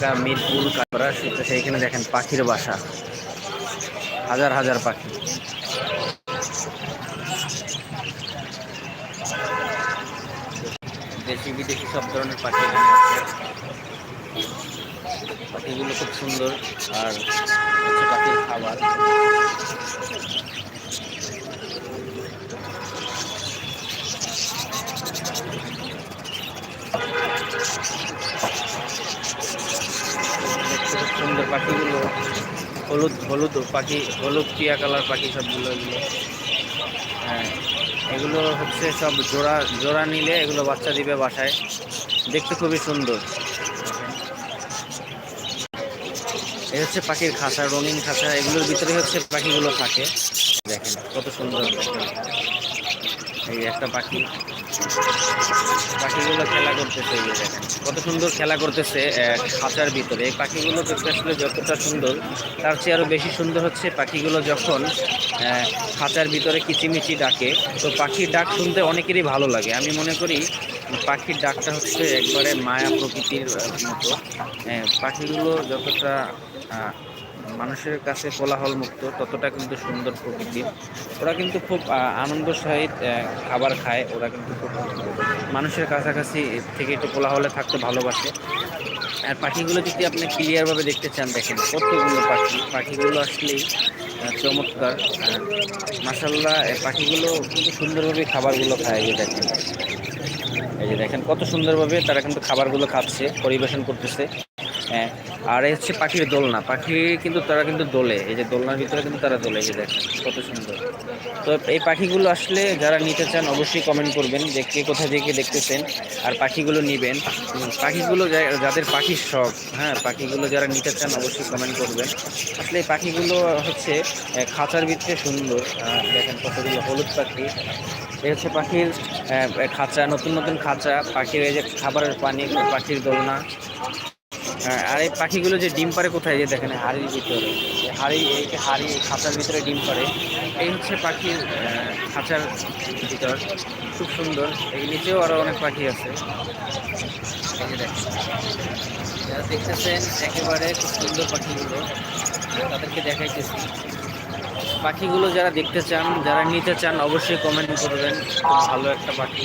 ঢাকা মিরপুর কাপড়া সেইখানে দেখেন পাখির বাসা। হাজার হাজার পাখি। দেশি বিদেশি সব ধরনের পাখি পাখিগুলো খুব সুন্দর আর পাখির খাবার। পাখিগুলো, হলুদ হলুদ পাখি, হলুদ টিয়া কালার পাখি সবগুলো এগুলো। হ্যাঁ এগুলো হচ্ছে সব জোড়া জোড়া নিলে এগুলো বাচ্চা দিবে বাসায়। দেখতে খুবই সুন্দর। এই হচ্ছে পাখির খাঁচা, রঙিন খাঁচা। এগুলোর ভিতরে হচ্ছে পাখিগুলো থাকে। দেখেন কত সুন্দর। এই একটা পাখি। পাখিগুলো খেলা করতেছে এই কত সুন্দর খেলা করতেছে খাঁচার ভিতরে। এই পাখিগুলো দেখতে আসলে যতটা সুন্দর, তার চেয়ে আরও বেশি সুন্দর হচ্ছে পাখিগুলো যখন খাঁচার ভিতরে কিচিমিচি ডাকে। তো পাখির ডাক শুনতে অনেকেরই ভালো লাগে। আমি মনে করি পাখির ডাকটা হচ্ছে একবারে মায়া প্রকৃতির মতো। পাখিগুলো যতটা মানুষের কাছে কোলাহল মুক্ত ততটা কিন্তু সুন্দর প্রকৃতির। ওরা কিন্তু খুব আনন্দ সহিত খাবার খায়, ওরা কিন্তু খুব মানুষের কাছাকাছি থেকে একটু কোলাহলে থাকতে ভালোবাসে। আর পাখিগুলো যদি আপনি ক্লিয়ারভাবে দেখতে চান, দেখেন কতগুলো পাখি। পাখিগুলো আসলেই চমৎকার। মাসাল্লাহ পাখিগুলো কিন্তু সুন্দরভাবে খাবারগুলো খায় যে দেখেন। এই যে দেখেন কত সুন্দরভাবে তারা কিন্তু খাবারগুলো খাচ্ছে, পরিবেশন করতেছে। হ্যাঁ আর এই হচ্ছে পাখির দোলনা। পাখি কিন্তু তারা কিন্তু দোলে। এই যে দোলনার ভিতরে কিন্তু তারা দোলে, এই যে দেখেন, কত সুন্দর। তো এই পাখিগুলো আসলে যারা নিতে চান অবশ্যই কমেন্ট করবেন, যে কে কোথা থেকে দেখতেছেন, আর পাখিগুলো নেবেন। পাখিগুলো যাদের পাখির শখ হ্যাঁ পাখিগুলো যারা নিতে চান অবশ্যই কমেন্ট করবেন। আসলে এই পাখিগুলো হচ্ছে খাঁচার ভিতরে সুন্দর। দেখেন কতগুলো হলুদ পাখি। এই হচ্ছে পাখির খাঁচা, নতুন নতুন খাঁচা, পাখির এই যে খাবারের পানি, পাখির দোলনা। আর এই পাখিগুলো যে ডিম পারে কোথায় যে দেখেন, হাড়ির ভিতরে। হাড়ি, এই যে হাড়ি খাঁচার ভিতরে ডিম পারে এই হচ্ছে পাখির খাঁচার ভিতর। খুব সুন্দর। এই নিচেও আরও অনেক পাখি আছে। যারা দেখতেছেন, একেবারে খুব সুন্দর পাখিগুলো তাদেরকে দেখাইতেছি। পাখিগুলো যারা দেখতে চান, যারা নিতে চান, অবশ্যই কমেন্ট করবেন। ভালো একটা পাখি।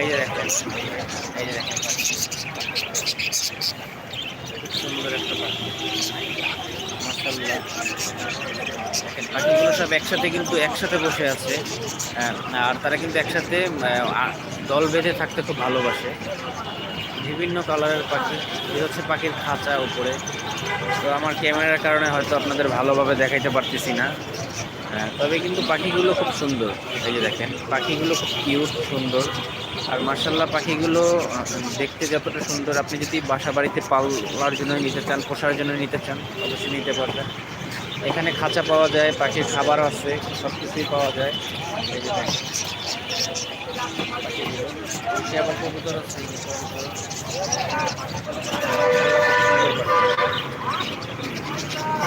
এই যে দেখেন। এই যে দেখেন পাখি খুব সুন্দর একটা পাখি পাখিগুলো সব একসাথে কিন্তু একসাথে বসে আছে। আর তারা কিন্তু একসাথে দল বেঁধে থাকতে খুব ভালোবাসে। বিভিন্ন কালারের পাখি এ হচ্ছে পাখির খাঁচা উপরে। তো আমার ক্যামেরার কারণে হয়তো আপনাদের ভালোভাবে দেখাইতে পারতেছি না। তবে কিন্তু পাখিগুলো খুব সুন্দর। এই যে দেখেন, পাখিগুলো খুব কিউট সুন্দর। আর মার্শাল্লাহ পাখিগুলো দেখতে যতটা সুন্দর, আপনি যদি বাসা বাড়িতে পালার জন্য নিতে চান, পোষার জন্য নিতে চান, অবশ্যই নিতে পারবেন। এখানে খাঁচা পাওয়া যায়, পাখির খাবার আছে সব কিছুই পাওয়া যায়। এই যে দেখেন আবার কবুতর আছে এই যে কবুতর।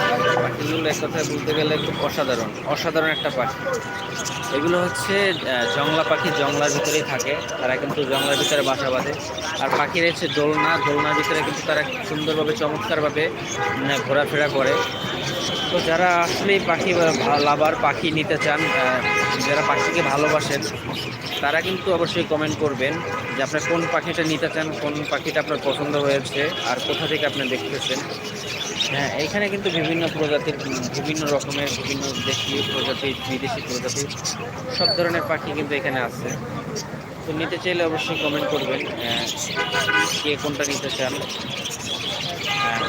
সুন্দর পাখি। পাখিগুলো এক কথায় বলতে গেলে খুব অসাধারণ। অসাধারণ একটা পাখি। এগুলো হচ্ছে জংলা পাখি, জংলার ভিতরেই থাকে। তারা কিন্তু জংলার ভিতরে বাসা বাঁধে। আর পাখির হচ্ছে দোলনা। দোলনার ভিতরে কিন্তু তারা সুন্দরভাবে, চমৎকারভাবে ঘোরাফেরা করে। তো যারা আসলে পাখি লাভার পাখি নিতে চান যারা পাখিকে ভালোবাসেন, তারা কিন্তু অবশ্যই কমেন্ট করবেন যে আপনার কোন পাখিটা নিতে চান, কোন পাখিটা আপনার পছন্দ হয়েছে, আর কোথা থেকে আপনি দেখতেছেন। হ্যাঁ এখানে কিন্তু বিভিন্ন প্রজাতির বিভিন্ন রকমের বিভিন্ন দেশীয় প্রজাতির বিদেশি প্রজাতির সব ধরনের পাখি কিন্তু এখানে আছে। তো নিতে চাইলে অবশ্যই কমেন্ট করবেন কে কোনটা নিতে চান। হ্যাঁ,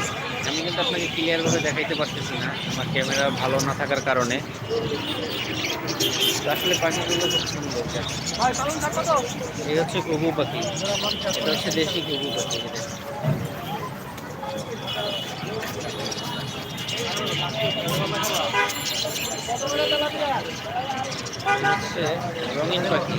আমি কিন্তু আপনাকে ক্লিয়ারভাবে দেখাইতে পারতেছি না আমার ক্যামেরা ভালো না থাকার কারণে। আসলে পাখিগুলো খুব সুন্দর। এই হচ্ছে ঘুঘু পাখি। এটা হচ্ছে দেশি ঘুঘু পাখি এই দেখেন। রঙিন পাখি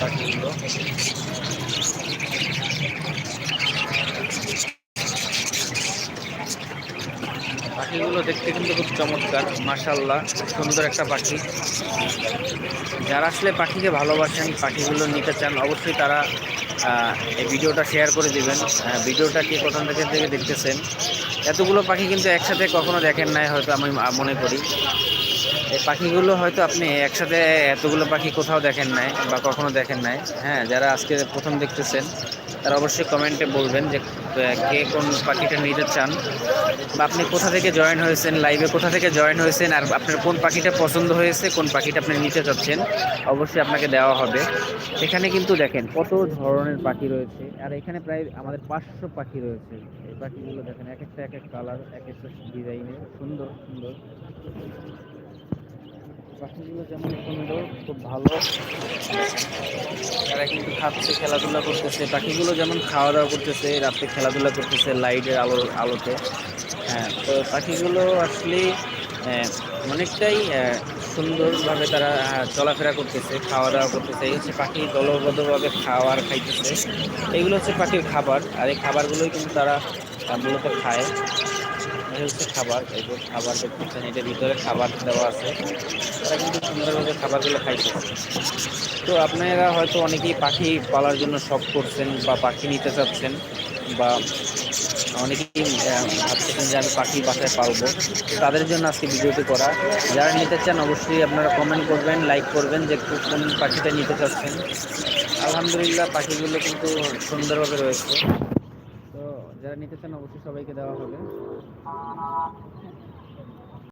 পাখিগুলো পাখিগুলো দেখতে কিন্তু খুব চমৎকার মাশাল্লাহ সুন্দর একটা পাখি। যারা আসলে পাখিকে ভালোবাসেন, পাখিগুলো নিতে চান, অবশ্যই তারা এই ভিডিওটা শেয়ার করে দিবেন। ভিডিওটা কে কোথান থেকে থেকে দেখতেছেন? এতগুলো পাখি কিন্তু একসাথে কখনো দেখেন নাই, হয়তো আমি মনে করি। এই পাখিগুলো হয়তো আপনি একসাথে এতগুলো পাখি কোথাও দেখেন নাই বা কখনো দেখেন নাই। হ্যাঁ যারা আজকে প্রথম দেখতেছেন, তারা অবশ্যই কমেন্টে বলবেন যে কে কোন পাখিটা নিতে চান বা আপনি কোথা থেকে জয়েন হয়েছেন লাইভে কোথা থেকে জয়েন হয়েছেন, আর আপনার কোন পাখিটা পছন্দ হয়েছে, কোন পাখিটা আপনি নিতে চাচ্ছেন, অবশ্যই আপনাকে দেওয়া হবে। এখানে কিন্তু দেখেন কত ধরনের পাখি রয়েছে, আর এখানে প্রায় আমাদের পাঁচশো পাখি রয়েছে। এই পাখিগুলো দেখেন, এক একটা এক এক কালার এক একটা ডিজাইনের সুন্দর সুন্দর। পাখিগুলো যেমন সুন্দর, খুব ভালো। তারা কিন্তু খাচ্ছে, খেলাধুলা করতেছে। পাখিগুলো যেমন খাওয়া দাওয়া করতেছে রাত্রে খেলাধুলা করতেছে লাইটের আলো, আলোতে। হ্যাঁ তো পাখিগুলো আসলে অনেকটাই সুন্দরভাবে তারা চলাফেরা করতেছে খাওয়া দাওয়া করতেছে। এই হচ্ছে পাখি দলবদ্ধভাবে খাওয়ার খাইতেছে। এইগুলো হচ্ছে পাখির খাবার। আর এই খাবারগুলোই কিন্তু তারা মূলত খায়। হচ্ছে খাবার, এই যে খাবার দেখতেছেন এটার ভিতরে খাবার দেওয়া আছে। তারা কিন্তু সুন্দরভাবে খাবারগুলো খাইছে। তো আপনারা হয়তো অনেকেই পাখি পালার জন্য শখ করছেন বা পাখি নিতে চাচ্ছেন বা অনেকেই ভাবতেছেন যে আমি পাখি বাসায় পালবো। তাদের জন্য আজকে ভিডিওটি করা। যারা নিতে চান অবশ্যই আপনারা কমেন্ট করবেন লাইক করবেন যে কোন পাখিটা নিতে চাচ্ছেন। আলহামদুলিল্লাহ, পাখিগুলো কিন্তু সুন্দরভাবে রয়েছে। যারা নিতে চান অবশ্যই সবাইকে দেওয়া হবে।